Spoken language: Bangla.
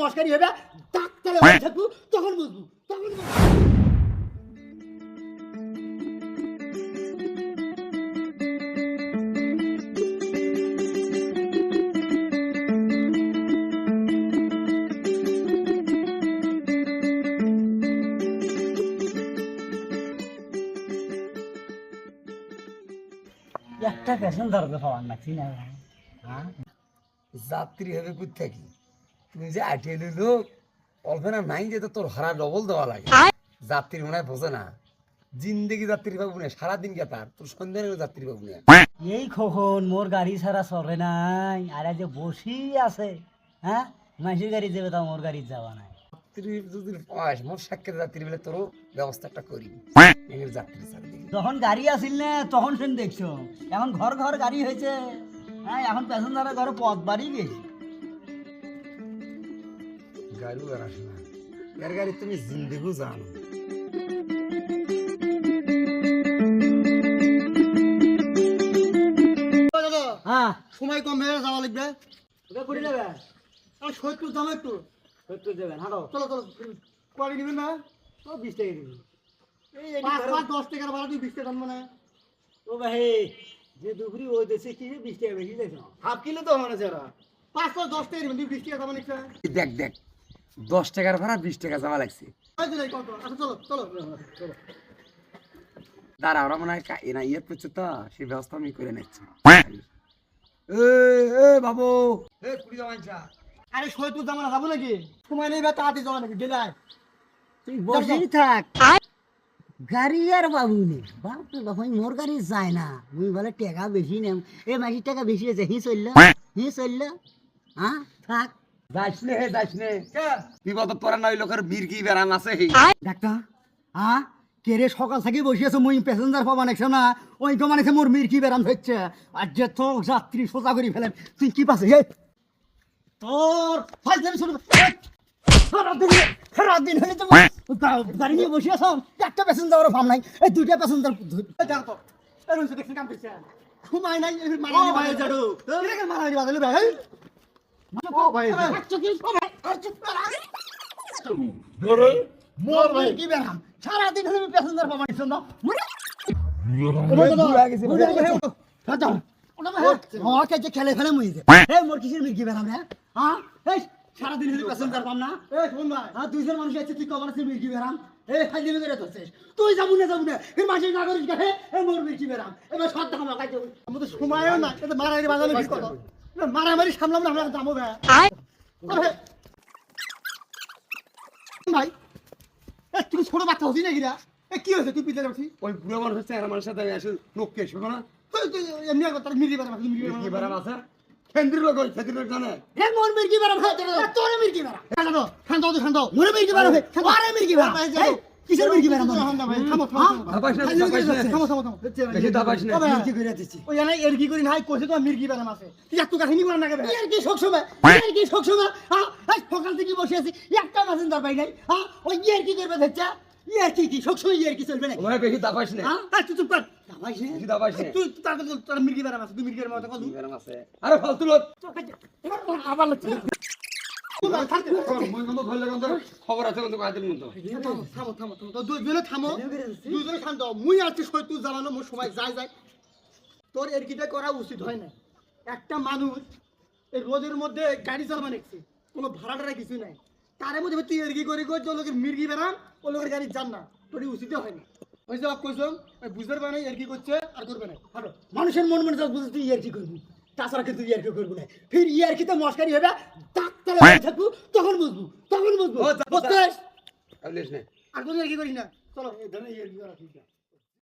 মস্কারি হবে। ডাক্তারে তখন বুঝব একটা প্যাসেঞ্জার তো পাওয়ার নাকি না। যাত্রী হবে কুত থাকি? তুমি যে আটে লোক অল্পনা নাই যে তোর হারা ডবল দেওয়া লাগে। যাত্রী মনে হয় বোঝে না। জিন্দেগি যাত্রী পাবো না সারাদিন গে তার তোর সন্ধ্যা যাত্রী পাবো না। এই কখন মোর গাড়ি ছাড়া চলে নাই আর যে বসি আছে হ্যাঁ? মাসির গাড়ি যাবে তাও মোর গাড়ি যাওয়া নাই। যাত্রী যদি পাস মোর সাক্ষাৎ যাত্রী বলে তোরও ব্যবস্থা একটা করি এর যাত্রী ছাড়া যখন গাড়ি আসিল না তখন সেন দেখছ এখন ঘর ঘর গাড়ি হয়েছে। হ্যাঁ এখন প্যাসেঞ্জারের ঘরে পথ বাড়ি গেছে। গাড়িও আর আসে না। এর গাড়ি তুমি জিন্দেগিও জানো। হ্যাঁ। সময় কম হয়ে যাওয়া লাগবে। করে দেবে আর সত্তর দাম একটু। সত্তর দেবেন হাঁটো। চলো চলো কোয়ালি নেবেন না? তো বিশ টাকা দিবি এই পাঁচ পাঁচ দশ টাকার ভাড়া তুই বিশ টাকা দাম মানে ও ভাই যে দুপুরি ওই দেশে কি যে বিশ টাকা বেশি দেখো হাফ কিলো তো মানে যারা। পাঁচ পাঁচ দশ টাকা দিবেন তুই বিশ টাকা মানে দেখ দেখ দশ টাকার ভাড়া বিশ টাকা জমা লাগছে। কত? আচ্ছা চলো চলো চলো দাঁড়া ওরা মনে হয় এরা ইয়ে করছে তো সেই ব্যবস্থা আমি করে নিচ্ছি। এ এ বাবু। এ কুড়ি জমাইছা আরে সত্তর দাম মানে যাব নাকি? সময় নেই বা তাড়াতাড়ি যাওয়া নাকি তুই বসেই থাক। গাড়ি আর বাবু নেই বাপ ওই মোর গাড়ি যায় না। মুই বলে টাকা বেশি নেম। এ মাসির টাকা বেশি আছে হি চলল? হি চলল? হ্যাঁ থাক। যাইস নে হে যাইস নে বিপদ পরে নয় লোকের মির্গি বেড়ান আছে হে। ডাক্তার হ্যাঁ কে রে সকাল থেকে বসে আছো মুই প্যাসেঞ্জার পাবা নাকছে না? ওই তো মানে মোর মির্কি বেরাম হচ্ছে আর যে তো যাত্রী সোজা করে ফেলেন তুই কি পাচ্ছে হে। তোর শুরু সারাদিন সারাদিন হলে তো গা- গাড়ি নিয়ে বসে আছো? একটা প্যাসেঞ্জার পাম নাই। এই দুইটা প্যাসেঞ্জার জানো তো। দেখছি কাম করছে। ঘুমাই নাই মারামারি ভাই জাড়ু মারামারি বাজালে ভাই ভাই মোর ভাই কি বেরাম সারাদিন হলে প্যাসেঞ্জার পাবা নিছ না। খেলে ফেলে মুই হে মোর কিসের মির্কি বেরাম রে? হ্যাঁ? এই সারাদিন হলে প্যাসেঞ্জার পাম না। এ শুন ভাই? হ্যাঁ দুইজন মানুষ আছে তুই কবার আছে মির্কি বেরাম? এ খাইলে মেরে ধরছিস। তুই যাব না যাব না। এ মাসের নাগরিক দেখে এ মোর মির্কি বেরাম? এবার সব দাম লাগাই দেবো আমাদের সময়ও না এটা মারামারি বাজালে কি করো মারামারি সামলাম না আমরা দামও ভাই। ভাই। এ তুই ছোট বাচ্চা হচ্ছিস নাকি রা? এ কি হয়েছে? তুই পিছনে যাচ্ছিস ওই বুড়ো মানুষ হচ্ছে আর মানুষের সাথে আমি আসলে নোককে শোনো না? এমনি তার মির্কি বেরাম মির্কি বেরাম আছে? জানে। হে মোর মির্কি বেরাম হয় তোর মির্কি মোর মির্কি হয় আরে মির্কি বেরাম কিসের মির্কি বেরাম থামো থামো দাবাইস না, দাবাইস না। থামো থামো থামো। বেশি দাবাইস না। মির্কি করে দিচ্ছি। ওই জানাই এর কি করি না কইছে তো মির্কি বেরাম আছে। তুই একটু কাহিনী না কেন এর কি শোক এর কি শোক হ্যাঁ এই সকাল থেকে বসে আছি একটা মাসের দরকার নাই। হ্যাঁ ওই এর কি করবে দেখছা? ইয়ার কি কি শোক সময় ইয়ার কি চলবে না ওই বেশি দাবাইস না। হ্যাঁ? তুই চুপ কর। দাবাইস না। বেশি দাবাইস না। তুই তার বেরাম আছে তুই মির্কি বেরাম আছে কত বেড়ান আছে। আরে ফালতু লোক। আবার লাগছে মই কিন্তু ধরলে কিন্তু খবর আছে কিন্তু কাজের মতো থামো থামো থামো। থামো তো দুজনে থামো। দুজনে শান্ত মুই আছি সৈতুর জামানো মোর সময় যায় যায়। তোর এর কিটা করা উচিত হয় না একটা মানুষ এই রোদের মধ্যে গাড়ি চালাবা নেছি কোনো ভাড়া টাড়া কিছু নাই। তারে মধ্যে তুই এর কি করি যে লোকের মির্গি ও লোকের গাড়ি যান না তোর উচিত হয় না। ওই যে কইসম বুঝতে পারে এর কি করছে আর করবে না। হাঁটো। মানুষের মন মনে যা বুঝে তুই ইয়ার কি করবি? তাছাড়া কিন্তু ইয়ার কি করবি না। ফির ইয়ার কি তো মস্কারি হবে? ডাক্তার বাড়ি থাকব তখন বুঝব তখন বুঝব। না। আর কোনো ইয়ার কি করিস না? চলো এই ধরনের ইয়ার কি করা ঠিক না।